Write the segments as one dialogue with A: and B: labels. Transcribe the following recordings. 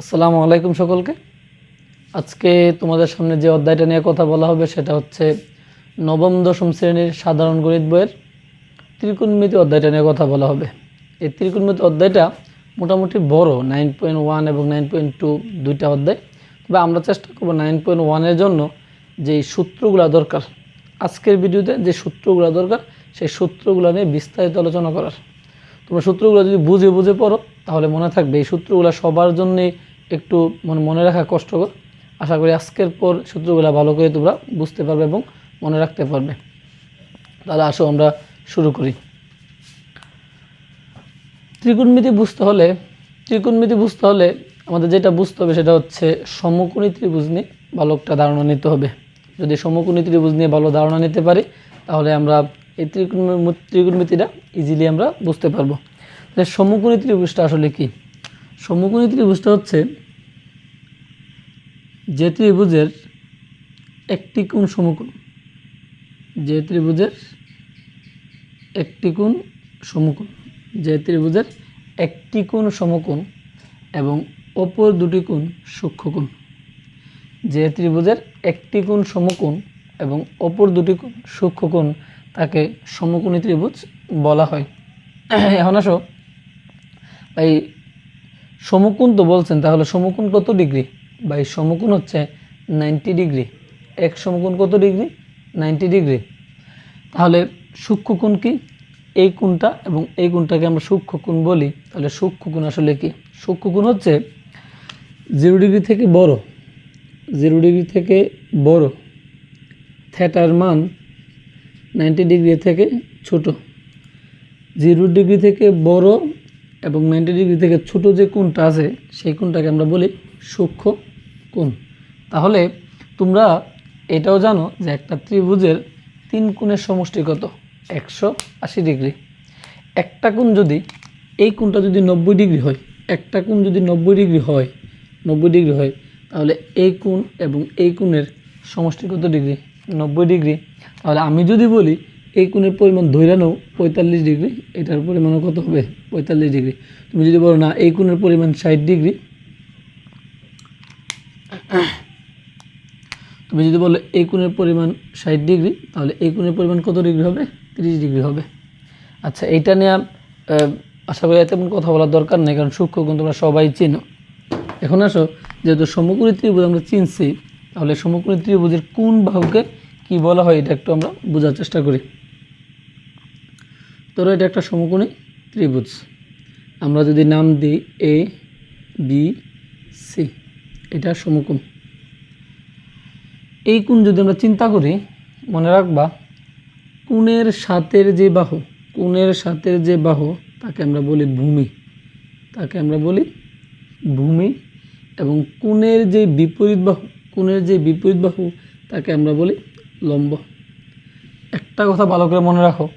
A: আসসালামু আলাইকুম সকলকে। আজকে তোমাদের সামনে যে অধ্যায়টা নিয়ে কথা বলা হবে সেটা হচ্ছে নবম, দশম শ্রেণির সাধারণ গণিত বইয়ের ত্রিকোণমিতি অধ্যায়টা নিয়ে কথা বলা হবে। এই ত্রিকোণমিতি অধ্যায়টা মোটামুটি বড় নাইন পয়েন্ট ওয়ান এবং নাইন পয়েন্ট টু দুইটা অধ্যায়। তবে আমরা চেষ্টা করব নাইন পয়েন্ট ওয়ানের জন্য যে সূত্রগুলো দরকার। আজকের ভিডিওতে যে সূত্রগুলো দরকার, সেই সূত্রগুলো নিয়ে বিস্তারিত আলোচনা করার। তোমরা সূত্রগুলো যদি বুঝে বুঝে পড়ো, তাহলে মনে থাকবে এই সূত্রগুলো সবার জন্যই একটু মানে মনে রাখা কষ্টকর। আশা করি আজকের পর সূত্রগুলো ভালো করে তোমরা বুঝতে পারবে এবং মনে রাখতে পারবে। তাহলে আসো আমরা শুরু করি। ত্রিকোণমিতি বুঝতে হলে, ত্রিকোণমিতি বুঝতে হলে আমাদের যেটা বুঝতে হবে সেটা হচ্ছে সমকোণী ত্রিভুজ নিয়ে ভালো একটা ধারণা নিতে হবে। যদি সমকোণী ত্রিভুজ নিয়ে ভালো ধারণা নিতে পারি, তাহলে আমরা এই ত্রিকোণ ত্রিকোণমিতিটা ইজিলি আমরা বুঝতে পারব। তাহলে সমকোণী ত্রিভুজটা আসলে কি? সমকোণী ত্রিভুজটা হচ্ছে যে ত্রিভুজের একটি কোণ সমকোণ, যে ত্রিভুজের একটি কোণ সমকোণ, যে ত্রিভুজের একটি কোণ সমকোণ এবং অপর দুটি কোণ সূক্ষ্মকোণ, যে ত্রিভুজের একটি কোণ সমকোণ এবং অপর দুটি কোণ সূক্ষ্মকোণ তাকে সমকোণী ত্রিভুজ বলা হয়। এখন আসো এই সমকোণ তো বলছেন, তাহলে সমকোণ কত ডিগ্রি? বা এই সমকোণ হচ্ছে নাইনটি ডিগ্রি এক সমকোণ কত ডিগ্রি নাইনটি ডিগ্রি তাহলে সূক্ষ্মকোণ কি? এই কোণটা এবং এই কোণটাকে আমরা সূক্ষ্মকোণ বলি। তাহলে সূক্ষ্মকোণ আসলে কি? সূক্ষ্মকোণ হচ্ছে জিরো ডিগ্রি থেকে বড়। জিরো ডিগ্রি থেকে বড়। থ্যাটার মান নাইনটি ডিগ্রি থেকে ছোট। জিরো ডিগ্রি থেকে বড় এবং নাইনটি ডিগ্রি থেকে ছোট যে কোণটা আছে, সেই কোণটাকে আমরা বলি সূক্ষ্ম কোণ? তাহলে তোমরা এটাও জানো যে একটা ত্রিভুজের তিন কোণের সমষ্টি কত? একশো আশি ডিগ্রি। একটা কোণ যদি, এই কোণটা যদি নব্বই ডিগ্রি হয়, একটা কোণ যদি নব্বই ডিগ্রি হয়, নব্বই ডিগ্রি হয়, তাহলে এই কোণ এবং এই কোণের সমষ্টি কত ডিগ্রি? নব্বই ডিগ্রি। তাহলে আমি যদি বলি, এই কোণের পরিমাণ ধৈরা নাও পঁয়তাল্লিশ ডিগ্রি, এটার পরিমাণও কত হবে? পঁয়তাল্লিশ ডিগ্রি। তুমি যদি বলো না, এই কোণের পরিমাণ ষাট ডিগ্রি তুমি যদি বলো এই কোণের পরিমাণ ষাট ডিগ্রি, তাহলে এই কোণের পরিমাণ কত ডিগ্রি হবে? তিরিশ ডিগ্রি হবে। আচ্ছা এইটা নিয়ে আশা করি তেমন কথা বলার দরকার নেই, কারণ সূক্ষ্ম কোণ তোমরা সবাই চিনো। এখন আসো, যেহেতু সমকোণী ত্রিভুজ আমরা চিনছি, তাহলে সমকোণী ত্রিভুজের কোন বাহুকে কি বলা হয়, এটা একটু আমরা বোঝার চেষ্টা করি। ধরো এটা একটা সমকোণী ত্রিভুজ। আমরা যদি নাম দিই এ বি সি এটা সমকোণ। এই কোণ যদি আমরা চিন্তা করি, মনে রাখবা, কোণের সাথের যে বাহু, কোণের সাথের যে বাহু, তাকে আমরা বলি ভূমি। তাকে আমরা বলি ভূমি এবং কোণের যে বিপরীত বাহু, কোণের যে বিপরীত বাহু, তাকে আমরা বলি লম্ব। একটা কথা ভালো করে মনে রাখো,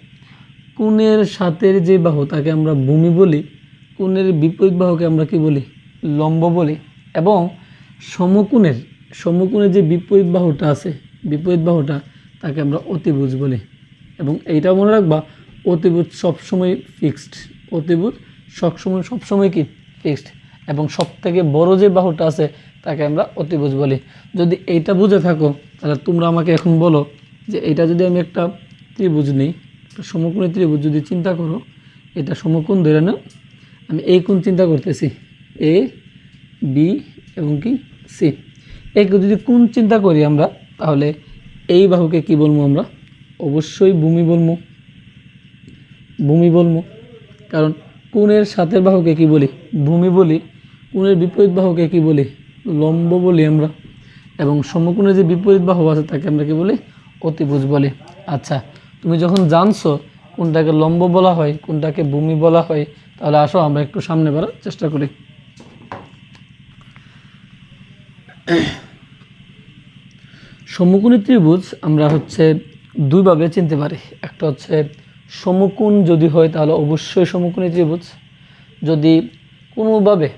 A: কোণের সাথের যে বাহু, তাকে আমরা ভূমি বলি, কোণের বিপরীত বাহুকে আমরা কি বলি? লম্ব বলি এবং সমকোণের সমকোণের যে বিপরীত বাহুটা আছে, বিপরীত বাহুটা তাকে আমরা অতিভুজ বলি। এবং এইটাও মনে রাখবা, অতিভুজ সবসময় ফিক্সড অতিভুজ সবসময় সবসময় কি? ফিক্সড এবং সব থেকে বড় যে বাহুটা আছে, তাকে আমরা অতিভুজ বলি। যদি এইটা বুঝে থাকো, তাহলে তোমরা আমাকে এখন বলো যে এটা যদি আমি একটা ত্রিভুজ নিই, একটা সমকোণী ত্রিভুজ যদি চিন্তা করো, এটা সমকোণ ধরে নাও। আমি এই কোণ চিন্তা করতেছি এ বি এবং কি? সি এই যদি কোণ চিন্তা করি আমরা, তাহলে এই বাহুকে কি বলব আমরা? অবশ্যই ভূমি বলব। ভূমি বলব। কারণ কোণের সাথের বাহুকে কি বলি? ভূমি বলি। কোণের বিপরীত বাহুকে কি বলি? লম্ব বলি আমরা। এবং সমকোণের যে বিপরীত বাহু আছে, তাকে আমরা কি বলি? অতিভুজ বলি। আচ্ছা তুমি যখন জানছো কোনটাকে লম্ব বলা হয়, কোনটাকে ভূমি বলা হয়, তাহলে আসো, আমরা একটু সামনে বাড়ার চেষ্টা করি। সমকোণী ত্রিভুজ আমরা হচ্ছে দুইভাবে চিনতে পারি। একটা হচ্ছে সমকোণ যদি হয় তাহলে অবশ্যই সমকোণী ত্রিভুজ। যদি কোনোভাবে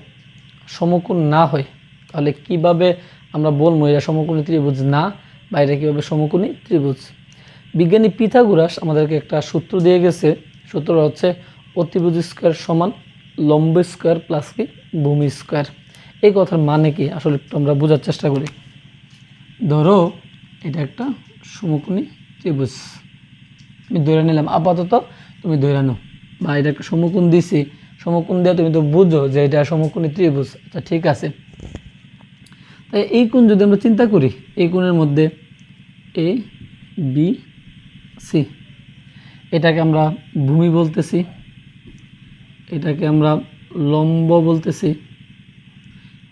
A: সমকোণ না হয়, তাহলে কীভাবে আমরা বলব এটা সমকোণী ত্রিভুজ না বা কীভাবে সমকোণী ত্রিভুজ? বিজ্ঞানী পিথাগোরাস আমাদেরকে একটা সূত্র দিয়ে গেছে। সূত্রটা হচ্ছে অতিভুজ স্কোয়ার সমান লম্ব স্কোয়ার প্লাস কি? ভূমি স্কোয়ার। এই কথার মানে কি? আসলে একটু আমরা বোঝার চেষ্টা করি। ধরো এটা একটা সমকোণী ত্রিভুজ। আমি ধরে নিলাম, আপাতত তুমি ধরে নাও। বা এটা একটা সমকোণ দিছি, সমকোণ দিয়ে তুমি তো বুঝো যে এটা সমকোণী ত্রিভুজ। আচ্ছা ঠিক আছে। তাই এই কোণ যদি আমরা চিন্তা করি, এই কোণের মধ্যে এ বি সি এটাকে আমরা ভূমি বলতেছি, এটাকে আমরা লম্ব বলতেছি,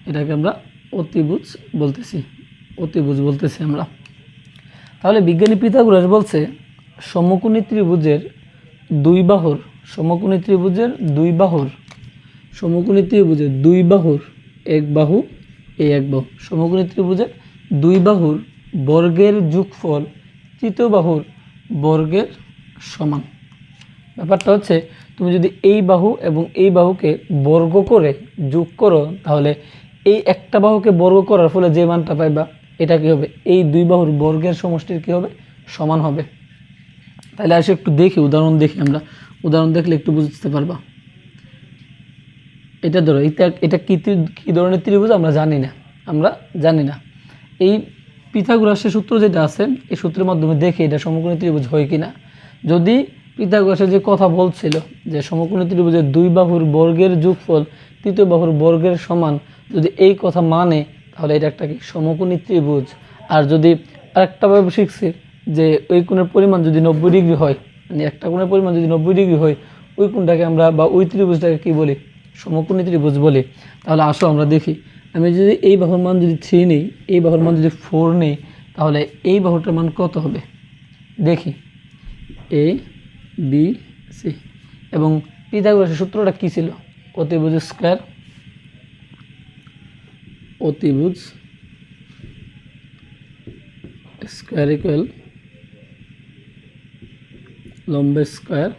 A: এটাকে আমরা অতিভুজ বলতেছি অতিভুজ বলতেছি আমরা। তাহলে বিজ্ঞানী পিথাগোরাস বলছে, সমকোণী ত্রিভুজের দুই বাহুর, সমকোণী ত্রিভুজের দুই বাহুর, সমকোণী ত্রিভুজের দুই বাহুর এক বাহু এই এক বাহু, সমকোণী ত্রিভুজের দুই বাহুর বর্গের যোগফল তৃতীয় বাহুর বর্গের সমান। ব্যাপারটা হচ্ছে, তুমি যদি এই বাহু এবং এই বাহুকে বর্গ করে যোগ করো, তাহলে এই একটা বাহুকে বর্গ করার ফলে যে মানটা পাইবা? এটা কী হবে? এই দুই বাহুর বর্গের সমষ্টির কী হবে? সমান হবে। তাহলে আসে একটু দেখি, উদাহরণ দেখি আমরা। উদাহরণ দেখলে একটু বুঝতে পারবা। এটা ধরো, এটা এটা কী কী ধরনের ত্রিভুজ আমরা জানি না। আমরা জানি না। এই পিথাগোরাসের সূত্র যেটা আছে, এই সূত্রের মাধ্যমে দেখে এটা সমকোণী ত্রিভুজ হয় কি না যদি পিথাগোরাসের যে কথা বলছিল, যে সমকোণী ত্রিভুজের দুই বাহুর বর্গের যোগফল তৃতীয় বাহুর বর্গের সমান, যদি এই কথা মানে তাহলে এটা একটা কি? সমকোণী ত্রিভুজ। আর যদি আরেকটা ভাবে শিখছি যে ওই কোণের পরিমাণ যদি নব্বই ডিগ্রি হয় মানে একটা কোণের পরিমাণ যদি নব্বই ডিগ্রি হয়, ওই কোণটাকে আমরা বা ওই ত্রিভুজটাকে কী বলি? সমকোণী ত্রিভুজ বলি। তাহলে আসো আমরা দেখি। আমি যদি এই বাহুর মান যদি থ্রি নিই, এই বাহুর মান যদি ফোর নিই, তাহলে এই বাহুটার মান কত হবে? দেখি। এ বি সি এবং পিথাগোরাসের সূত্রটা কী ছিল? অতিভুজ স্কোয়ার অতিভুজ স্কোয়ার ইকুয়াল লম্ব স্কোয়ার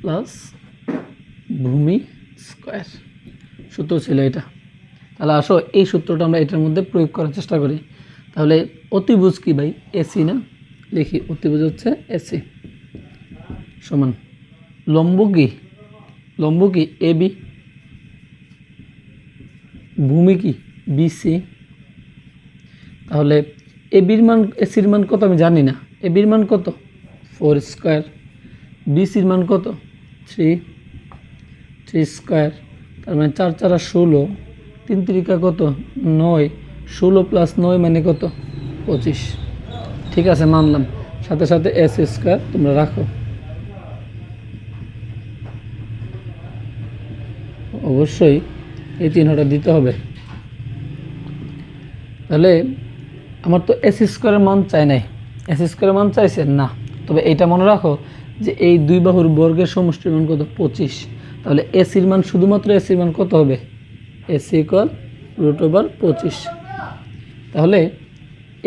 A: প্লাস ভূমি স্কোয়ার সূত্র ছিল এটা। তাহলে আসো, এই সূত্রটা আমরা এটার মধ্যে প্রয়োগ করার চেষ্টা করি। তাহলে অতিভুজ কি ভাই? এসি না? লিখি অতিভুজ হচ্ছে এসি সমান। লম্ব কি? লম্ব কি? এ বি ভূমি কি? বিসি তাহলে এ বির মান এসির মান কত আমি জানি না। এ বির মান কত? ফোর স্কোয়ার বিসির মান কত? থ্রি থ্রি স্কোয়ার তার মানে চার চারা ষোলো। তিন তিরিকা কত? নয়। ষোলো প্লাস নয় মানে কত? পঁচিশ। ঠিক আছে, মানলাম। সাথে সাথে এস স্কোয়ার তোমরা রাখো। অবশ্যই এই চিহ্নটা দিতে হবে। তাহলে আমার তো এস স্কোয়ারের মান চাই নাই। এস স্কোয়ারের মান চাইছে? না। তবে এইটা মনে রাখো যে এই দুই বাহুর বর্গের সমষ্টির মান কত? পঁচিশ। তাহলে এসির মান শুধুমাত্র এসির মান কত হবে? এসি ইকুয়াল রুট ওভার পঁচিশ। তাহলে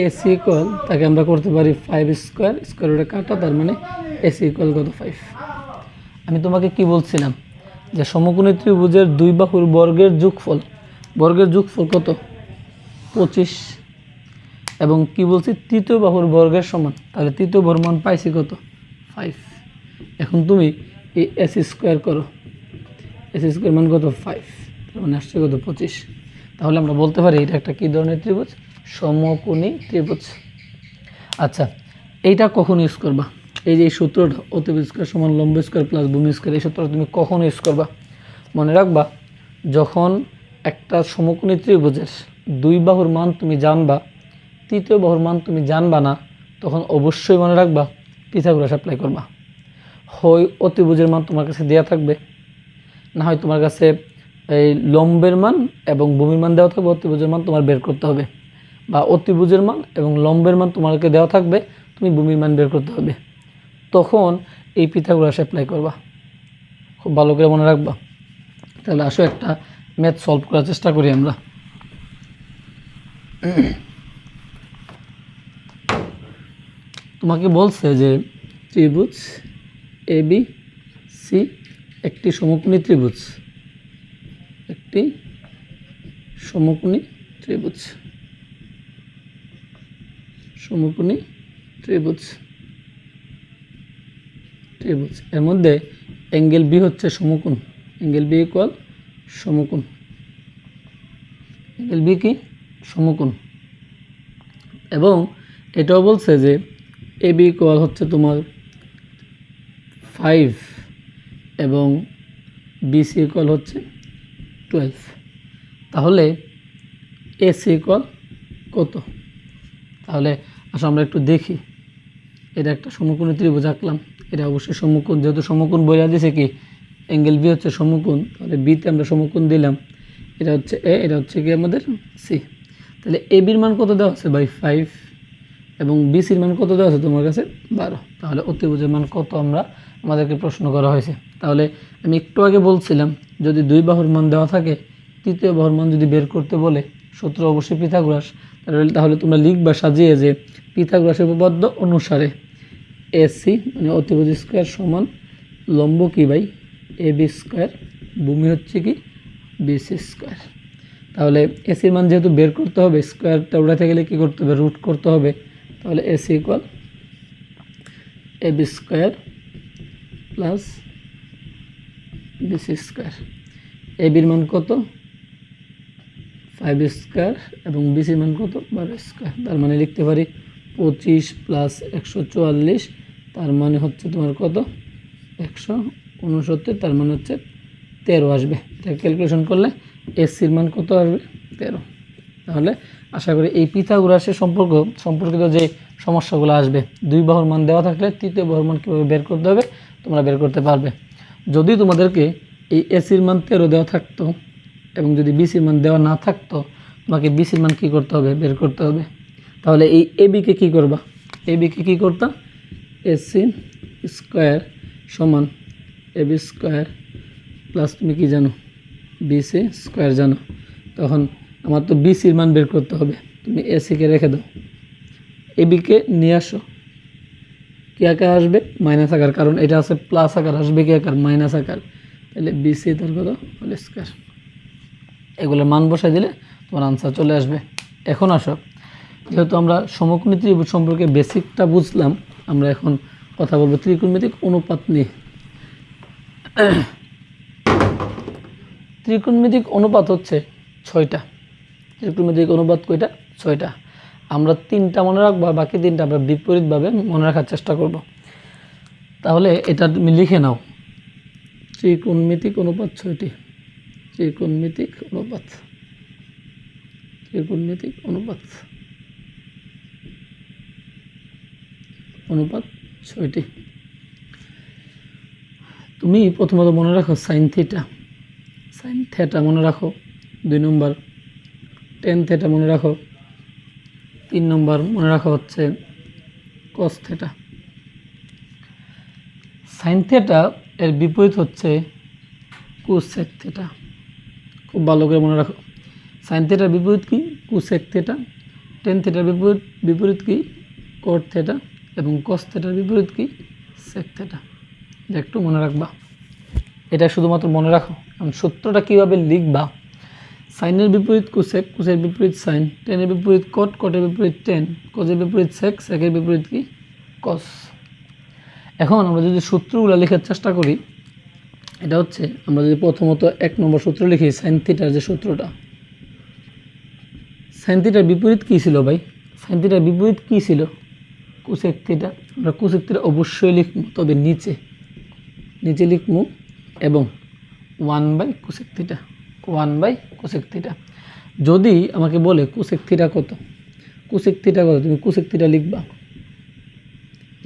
A: এসি ইকুয়াল তাকে আমরা করতে পারি ফাইভ স্কোয়ার স্কোয়ার রুটে কাটা, তার মানে এসি ইকুয়াল কত? ফাইভ আমি তোমাকে কি বলছিলাম? যে সমকোণী ত্রিভুজের দুই বাহুর বর্গের যোগফল বর্গের যোগফল কত? পঁচিশ। এবং কি বলছি? তৃতীয় বাহুর বর্গের সমান। তাহলে তৃতীয় মান পাইছি কত? ফাইভ এখন তুমি এই এস স্কোয়ার করো। এস স্কোয়ার মান কত? ফাইভ মানে আসছে কত? পঁচিশ। তাহলে আমরা বলতে পারি এটা একটা কী ধরনের ত্রিভুজ? সমকোণী ত্রিভুজ। আচ্ছা এইটা কখন ইউজ করবা? এই যে সূত্রটা অতিভুজ স্কোয়ার সমান লম্ব স্কোয়ার প্লাস ভূমি স্কোয়ার এই সূত্রটা তুমি কখন ইউজ করবা? মনে রাখবা, যখন একটা সমকোণী ত্রিভুজের দুই বাহুর মান তুমি জানবা, তৃতীয় বাহুর মান তুমি জানবা না, তখন অবশ্যই মনে রাখবা পিথাগোরাস অ্যাপ্লাই করবা। হয় অতিভুজের মান তোমার কাছে দেওয়া থাকবে। না হয় তোমার কাছে এই লম্বের মান এবং ভূমির মান দেওয়া থাকবে অতিভুজের মান তোমার বের করতে হবে। বা অতিভুজের মান এবং লম্বের মান তোমাকে দেওয়া থাকবে, তুমি ভূমির মান বের করতে হবে। তখন এই পিথাগোরাস অ্যাপ্লাই করবা। খুব ভালো করে মনে রাখবা। তাহলে আসো একটা ম্যাথ সলভ করার চেষ্টা করি আমরা। তোমাকে বলছে যে ত্রিভুজ এ বি সি একটি সমকোণী ত্রিভুজ। একটি সমকোণী ত্রিভুজ। সমকোণী ত্রিভুজ। ত্রিভুজ এর মধ্যে অ্যাঙ্গেল বি হচ্ছে সমকোণ। অ্যাঙ্গেল বি ইকুয়াল সমকোণ। অ্যাঙ্গেল বি কি? সমকোণ। এবং এটাও বলছে যে এ বি ইকুয়াল হচ্ছে তোমার ফাইভ এবং বিসি ইকুয়াল হচ্ছে টুয়েলভ তাহলে এসি ইকুয়াল কত? তাহলে আসলে আমরা একটু দেখি। এটা একটা সমকোণ ত্রিভুজ আঁকলাম। এটা অবশ্যই সমকোণ, যেহেতু সমকোণ বইয়া দিছে কি, অ্যাঙ্গেল বি হচ্ছে সমকোণ, তাহলে বিতে আমরা সমকোণ দিলাম। এটা হচ্ছে এ এটা হচ্ছে কি আমাদের? সি তাহলে এ বির মান কত দেওয়া আছে? বাই ফাইভ এবং বিসির মান কত দেওয়া আছে তোমার কাছে? বারো। তাহলে অতিভুজের মান কত আমরা, আমাদেরকে প্রশ্ন করা হয়েছে। তাহলে আমি একটু আগে বলছিলাম, যদি দুই বাহুর মান দেওয়া থাকে, তৃতীয় বাহুর মান যদি বের করতে বলে, সূত্র অবশ্যই পিথাগোরাস, তাহলে তাহলে তোমরা লিখবা সাজিয়ে যে পিথাগোরাসের উপপাদ্য অনুসারে। এসি মানে অতিভুজ স্কোয়ার সমান লম্ব কি বাই এ বি স্কোয়ার ভূমি হচ্ছে কি বিসি স্কোয়ার তাহলে এসির মান যেহেতু বের করতে হবে স্কোয়ারটা উড়াতে গেলে কী করতে হবে? রুট করতে হবে। তাহলে AC equal A B square plus BC square A বির মান কত? ফাইভ স্কোয়ার এবং বিসির মান কত? বারো স্কোয়ার তার মানে লিখতে পারি পঁচিশ প্লাস একশো চুয়াল্লিশ তার মানে হচ্ছে তোমার কত? একশো উনসত্তর, তার মানে হচ্ছে তেরো আসবে। এটা ক্যালকুলেশন করলে এসির মান কত আসবে? তেরো। তাহলে আশা করি এই পিথাগোরাসের সম্পর্ক, সম্পর্কিত যে সমস্যাগুলো আসবে, দুই বাহুর মান দেওয়া থাকলে তৃতীয় বাহুর মান কীভাবে বের করতে হবে, তোমরা বের করতে পারবে। যদি তোমাদেরকে এই এসির মান তেরো দেওয়া থাকতো এবং যদি বিসির মান দেওয়া না থাকতো, তোমাকে বিসির মান কী করতে হবে? বের করতে হবে। তাহলে এই এবিকে কী করবা? এবিকে কী করতাম এসি স্কোয়ার সমান এবি স্কোয়ার প্লাস তুমি কি জানো? বিসি স্কোয়ার জানো। তখন আমার তো বিসির মান বের করতে হবে। তুমি এসিকে রেখে দাও। এবিকে নিয়ে আসো। কি আকার আসবে? মাইনাস আকার। কারণ এটা আছে প্লাস আকার। আসবে কি আকার? মাইনাস আকার। তাহলে বিসি তার কত? হোল স্কোয়ার এগুলোর মান বসাই দিলে তোমার আনসার চলে আসবে। এখন আসো। যেহেতু আমরা সমকোণী ত্রিভুজ সম্পর্কে বেসিকটা বুঝলাম আমরা এখন কথা বলব ত্রিকোণমিতিক অনুপাত নিয়ে। ত্রিকোণমিতিক অনুপাত হচ্ছে ছয়টা। ত্রিকোণমিতিক অনুপাত কয়টা? ছয়টা। আমরা তিনটা মনে রাখব বাকি তিনটা আমরা বিপরীতভাবে মনে রাখার চেষ্টা করব। তাহলে এটা তুমি লিখে নাও। ত্রিকোণমিতিক অনুপাত ছয়টি। ত্রিকোণমিতিক অনুপাত। ত্রিকোণমিতিক অনুপাত। অনুপাত ছয়টি। তুমি প্রথমত মনে রাখো সাইন থিটা সাইন থেটা মনে রাখো দুই নম্বর টেন থেটা মনে রাখো তিন নম্বর মনে রাখা হচ্ছে কস থেটা সাইন থেটা এর বিপরীত হচ্ছে কুসেক থেটা খুব ভালো করে মনে রাখো। সাইন থেটার বিপরীত কি? কুসেক থেটা টেন থেটার বিপরীত বিপরীত কি? কট থেটা এবং কস থেটার বিপরীত কি? সেক থেটা এটা একটু মনে রাখবা। এটা শুধুমাত্র মনে রাখো। কারণ সূত্রটা কীভাবে লিখবা? সাইনের বিপরীত কুসেক কুসের বিপরীত সাইন। টেনের বিপরীত কট কটের বিপরীত টেন। কজের বিপরীত সেক সেকের বিপরীত কি? কস এখন আমরা যদি সূত্রগুলো লেখার চেষ্টা করি, এটা হচ্ছে আমরা যদি প্রথমত এক নম্বর সূত্র লিখি সাইন থিটার যে সূত্রটা। সাইন থিটার বিপরীত কী ছিল ভাই? সাইন থিটার বিপরীত কী ছিল? কুসেক থিটা আমরা কুসেক অবশ্যই লিখব। তবে নিচে নিচে লিখব এবং one by cosec one by cosec যদি আমাকে বলে কুসেক কত কুসেক কত, তুমি কুসেক লিখবা।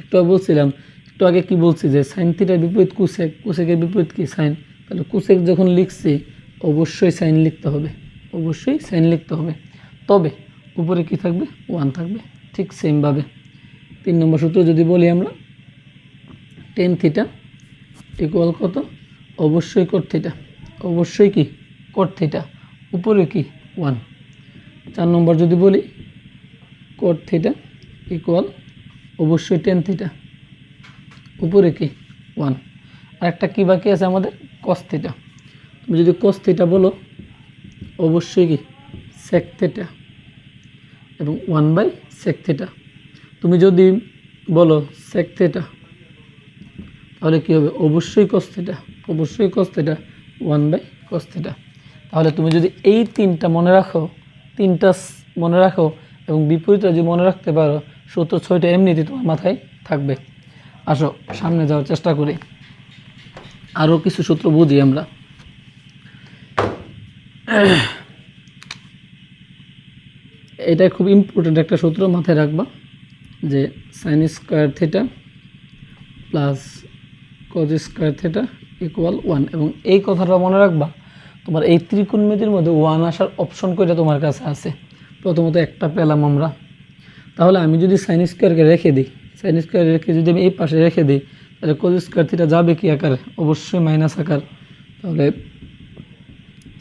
A: একটু বলছিলাম, একটু আগে কি বলছি যে সাইন থিটার বিপরীত কুসেক কুসেকের বিপরীত কি সাইন তাহলে কুসেক যখন লিখছি, অবশ্যই সাইন লিখতে হবে, অবশ্যই সাইন লিখতে হবে। তবে উপরে কি থাকবে? ওয়ান থাকবে, ঠিক সেমভাবে তিন নম্বর সূত্র যদি বলি আমরা টেন থিটা ইকুয়াল কত? অবশ্যই কট থিটা অবশ্যই কি? কট থিটা উপরে কি? ওয়ান চার নম্বর যদি বলি কট থিটা ইকুয়াল অবশ্যই টেন থিটা উপরে কি? ওয়ান আর একটা কী বাকি আছে আমাদের? কস থিটা তুমি যদি কস থিটা বলো, অবশ্যই কি? সেক থিটা এবং ওয়ান বাই সেক থিটা তুমি যদি বলো সেক তাহলে কী হবে? অবশ্যই কস অবশ্যই কস ওয়ান বাই কস তাহলে তুমি যদি এই তিনটা মনে রাখো, তিনটা মনে রাখো এবং বিপরীতটা যদি মনে রাখতে পারো সূত্র ছয়টা এমনিতেই তোমার মাথায় থাকবে। আসো, সামনে যাওয়ার চেষ্টা করি। আরও কিছু সূত্র বুঝি আমরা। এটা খুব ইম্পর্টেন্ট একটা সূত্র মাথায় রাখবা। যে sine square theta plus cos square theta equal one এবং এই কথাটা মনে রাখবা, তোমার এই ত্রিকোণমিতির মধ্যে ওয়ান আসার অপশন কয়টা তোমার কাছে আছে? প্রথমত একটা পেলাম আমরা। তাহলে আমি যদি সাইন স্কোয়ারকে রেখে দিই সাইন স্কোয়ার রেখে যদি আমি এই পাশে রেখে দিই, তাহলে কজ স্কোয়ার থিটা যাবে কি আকার? অবশ্যই মাইনাস আকার। তাহলে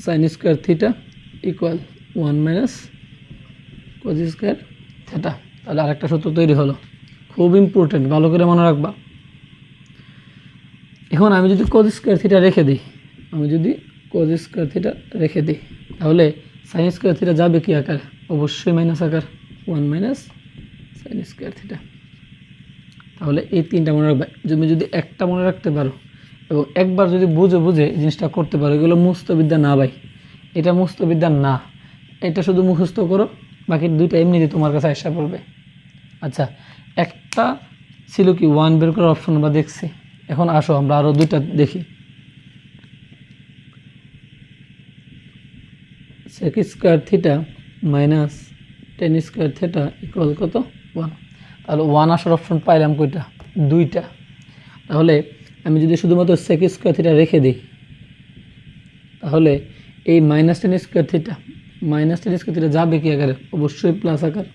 A: sine square theta equal one minus cos square theta তাহলে আরেকটা সূত্র তৈরি হলো। খুব ইম্পর্টেন্ট ভালো করে মনে রাখবা। এখন আমি যদি কজ স্কোয়ার থিটা রেখে দিই, আমি যদি কজ স্কোয়ার থিটা রেখে দিই, তাহলে সাইন স্কোয়ার থিটা যাবে কি আকার? অবশ্যই মাইনাস আকার one minus sine square theta তাহলে এই তিনটা মনে রাখবে। তুমি যদি একটা মনে রাখতে পারো এবং একবার যদি বুঝে বুঝে জিনিসটা করতে পারো, এগুলো মুস্তবিদ্যা না ভাই। এটা মুস্তবিদ্যা না। এটা শুধু মুখস্থ করো, বাকি দুইটা এমনিতে তোমার কাছে আসা পড়বে। আচ্ছা একটা ছিল কি ওয়ান বের করার অপশন আমরা দেখছি। এখন আসো, আমরা আরও দুইটা দেখি। Sec square theta minus tan square theta equal কত? ওয়ান তাহলে ওয়ান আসার অপশন পাইলাম কয়টা দুইটা। তাহলে আমি যদি শুধুমাত্র সেক স্কোয়ার থিটা রেখে দিই, তাহলে এই minus tan square theta minus tan square theta যাবে কি আকারে? অবশ্যই প্লাস আকার।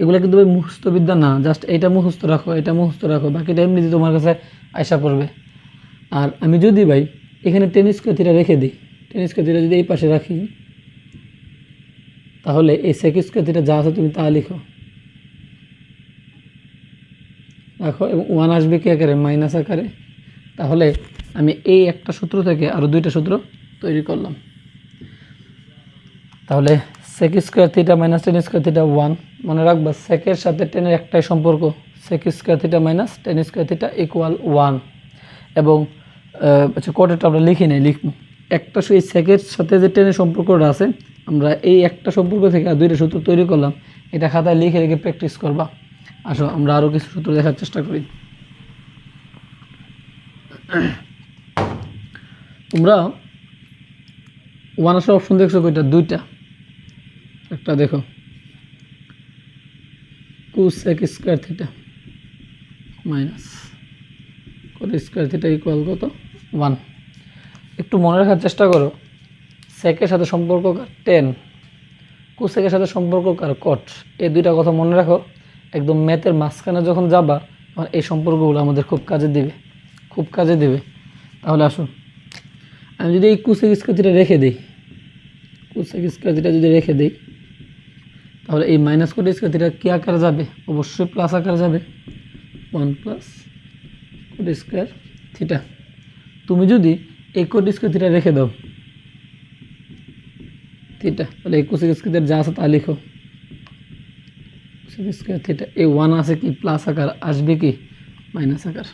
A: এগুলো কিন্তু ভাই মুখস্থ না জাস্ট এটা মুখস্থ রাখো এটা মুখস্থ রাখো, বাকিটা এমনিতে তোমার কাছে আয়সা পড়বে। আর আমি যদি ভাই এখানে টেনিস স্কোয়ার রেখে দিই টেনিস স্কোয়ার যদি এই পাশে রাখি, তাহলে এই সেক স্কোয়ার যা আছে তুমি তা লিখো। রাখো এবং ওয়ান আসবে কি আকারে? মাইনাস আকারে। তাহলে আমি এই একটা সূত্র থেকে আরও দুইটা সূত্র তৈরি করলাম। তাহলে sec square theta minus tan square theta one মনে রাখবা সেকের সাথে টেনের একটাই সম্পর্ক। Sec square theta minus tan square theta equal one এবং আচ্ছা কোটেটা আমরা লিখি নাই, লিখব। একটা সেই সেকের সাথে যে টেনের সম্পর্কটা আছে, আমরা এই একটা সম্পর্ক থেকে আর দুইটা সূত্র তৈরি করলাম, এটা খাতায় লিখে রেখে প্র্যাকটিস করবা। আসো, আমরা আরও কিছু সূত্র দেখার চেষ্টা করি। তোমরা ওয়ান আসার অপশন দেখছ কয়টা দুইটা। একটা দেখো। Two sec square theta minus কত স্কোয়ার থিটা ইকুয়াল কত? ওয়ান একটু মনে রাখার চেষ্টা করো। সেকের সাথে সম্পর্ক কার? টেন কুসেকের সাথে সম্পর্ক কার? কট এই দুইটা কথা মনে রাখো। একদম ম্যাথের মাঝখানে যখন যাবা তখন এই সম্পর্কগুলো আমাদের খুব কাজে দিবে। খুব কাজে দেবে। তাহলে আসুন আমি যদি এই কুসেক স্কোয়ার থিটা রেখে দিই কোসেক স্কোয়ার থিটা যদি রেখে দিই তাহলে এই মাইনাস কোট স্কোয়ার থিটা কী আকারে যাবে? অবশ্যই প্লাস আকারে যাবে। ওয়ান প্লাস স্কোয়ার থিটা তুমি যদি এই কোট স্কোয়ার থিটা রেখে দাও থিটা তাহলে কোসেক স্কোয়ার যা আছে তা লিখো। স্কোয়ার থিটা এই ওয়ান আছে কি? প্লাস আকার আসবে কি? মাইনাস আকার।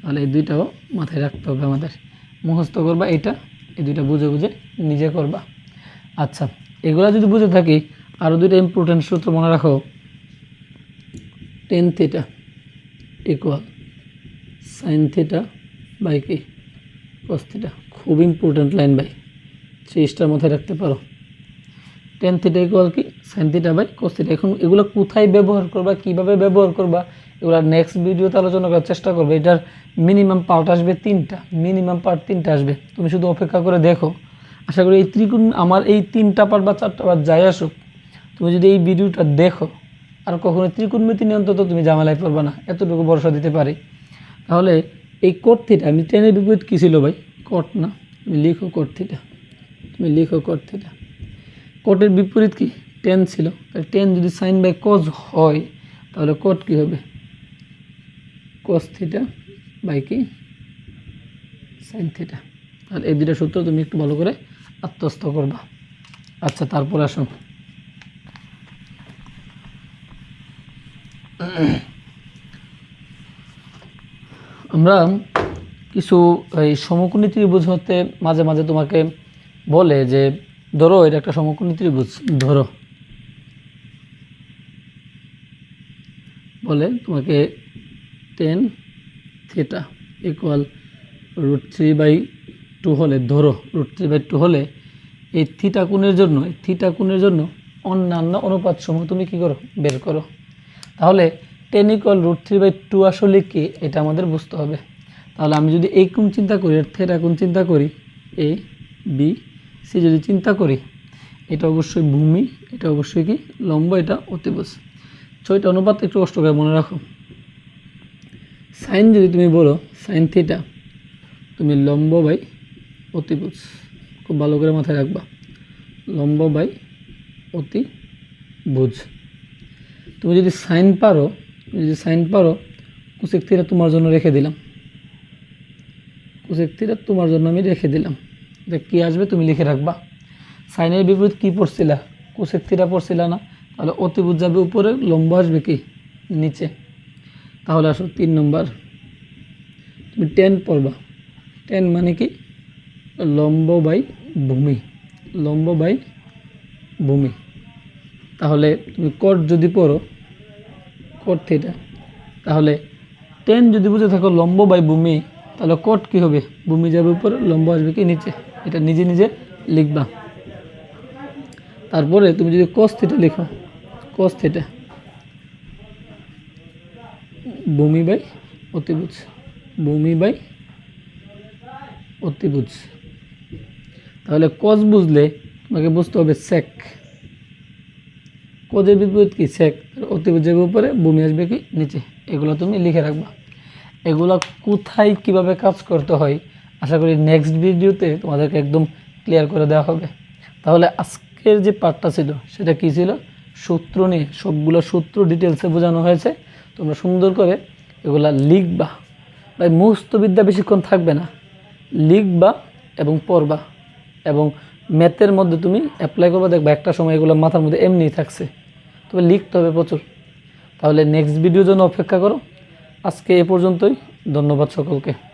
A: তাহলে এই দুইটাও মাথায় রাখতে হবে আমাদের। মুখস্থ করবা এটা এই দুইটা বুঝে বুঝে নিজে করবা। আচ্ছা এগুলা যদি বুঝে থাকি আরও দুইটা ইম্পর্টেন্ট সূত্র মনে রাখো। Tan theta equal sine theta by কি কস খুব ইম্পর্টেন্ট লাইন বাই ত্রিশটার মাথায় রাখতে পারো। টেন থিটা ইকুয়াল কি? সাইন থিটা বাই কস এখন এগুলো কোথায় ব্যবহার করবা, কীভাবে ব্যবহার করবা, এগুলো নেক্সট ভিডিওতে আলোচনা করার চেষ্টা করবে। এটার মিনিমাম পার্ট আসবে তিনটা মিনিমাম পার্ট তিনটা আসবে। তুমি শুধু অপেক্ষা করে দেখো। আশা করি এই ত্রিকোণ, আমার এই তিনটা পার্ট বা চারটা পার্ট যাই আসুক তুমি যদি এই ভিডিওটা দেখো, আর কখনো ত্রিকোণমিতি নিয়ে অন্তত তুমি জামালায় পড়বে না, এতটুকু ভরসা দিতে পারি। তাহলে এই কোট আমি টেনের বিপরীত কী ছিল ভাই? কট না, তুমি লিখো কোট তুমি লিখো কোট কোটের বিপরীত কি? টেন ছিল। টেন যদি সাইন বাই কজ হয়, তাহলে কোট কী হবে? কস থিটা বাই কি? সাইন থিটা তাহলে এই দুটা সূত্র তুমি একটু ভালো করে আত্মস্থ করবা। আচ্ছা তারপর আসুন। আমরা কিছু এই সমকোণী ত্রিভুজ হতে মাঝে মাঝে তোমাকে বলে যে, ধরো, এটা একটা সমকোণী ত্রিভুজ, ধরো। বলে তোমাকে tan theta equal root three by two হলে, ধরো রুট থ্রি বাই টু হলে, এই থিটা কোণের জন্য, এই থিটা কোণের জন্য অন্যান্য অনুপাত সমূহ তুমি কী করো? বের করো। তাহলে tan equal root three by two আসলে কি, এটা আমাদের বুঝতে হবে। তাহলে আমি যদি এই কোণ চিন্তা করি আর থেটা কোণ চিন্তা করি এ বি সি যদি চিন্তা করি, এটা অবশ্যই ভূমি, এটা অবশ্যই কি, লম্ব, এটা অতিভুজ ছয়টা অনুপাত একটু কষ্ট করে মনে রাখো। সাইন যদি তুমি বলো সাইন থিটা তুমি লম্ব বাই অতিভুজ খুব ভালো করে মাথায় রাখবা। লম্ব বাই অতি ভুজ তুমি যদি সাইন পারো যদি সাইন পারো কুসেক থিটা তোমার জন্য রেখে দিলাম। কুসেক থিটা তোমার জন্য আমি রেখে দিলাম। এটা কী আসবে তুমি লিখে রাখবা। সাইনের বিপরীত কী পড়ছিলা? কুসেক থিটা পড়ছিলা না? তাহলে অতিভুজ যাবে উপরে, লম্ব আসবে কি? নিচে। তাহলে আসো তিন নম্বর। তুমি টেন পড়বা। টেন মানে কি? লম্ব বাই ভূমি। লম্ব বাই ভূমি। তাহলে তুমি কট যদি পড়ো কট থিটা তাহলে টেন যদি বুঝে থাকো লম্ব বাই ভূমি, তাহলে কট কি হবে? ভূমি যাবে উপরে, লম্ব আসবে কি নিচে? এটা নিজে নিজে লিখবা। তারপরে তুমি যদি কস থিটা লিখো কস থিটা ভূমি বাই অতিভুজ, ভূমি বাই অতিভুজ। তাহলে কস বুঝলে তোমাকে বুঝতে হবে সেক কজের বিপরীত কি? সেক। অতিভুজের উপরে ভূমি আসবে কি? নিচে। এগুলো তুমি লিখে রাখবা। এগুলো কোথায় কীভাবে কাজ করতে হয়? আশা করি নেক্সট ভিডিওতে তোমাদেরকে একদম ক্লিয়ার করে দেওয়া হবে। তাহলে আজকের যে পার্টটা ছিল, সেটা কি ছিল? সূত্র নিয়ে। সবগুলো সূত্র ডিটেলসে বোঝানো হয়েছে। তোমরা সুন্দর করে এগুলা লিখবা। ভাই মুখস্থ বিদ্যা বেশিক্ষণ থাকবে না। লিখবা এবং পড়বা। এবং ম্যাথের মধ্যে তুমি অ্যাপ্লাই করবা। দেখবা একটা সময় এগুলো মাথার মধ্যে এমনিই থাকছে। তবে লিখতে হবে প্রচুর। তাহলে নেক্সট ভিডিওর জন্য অপেক্ষা করো। আজকে এ পর্যন্তই। ধন্যবাদ সকলকে।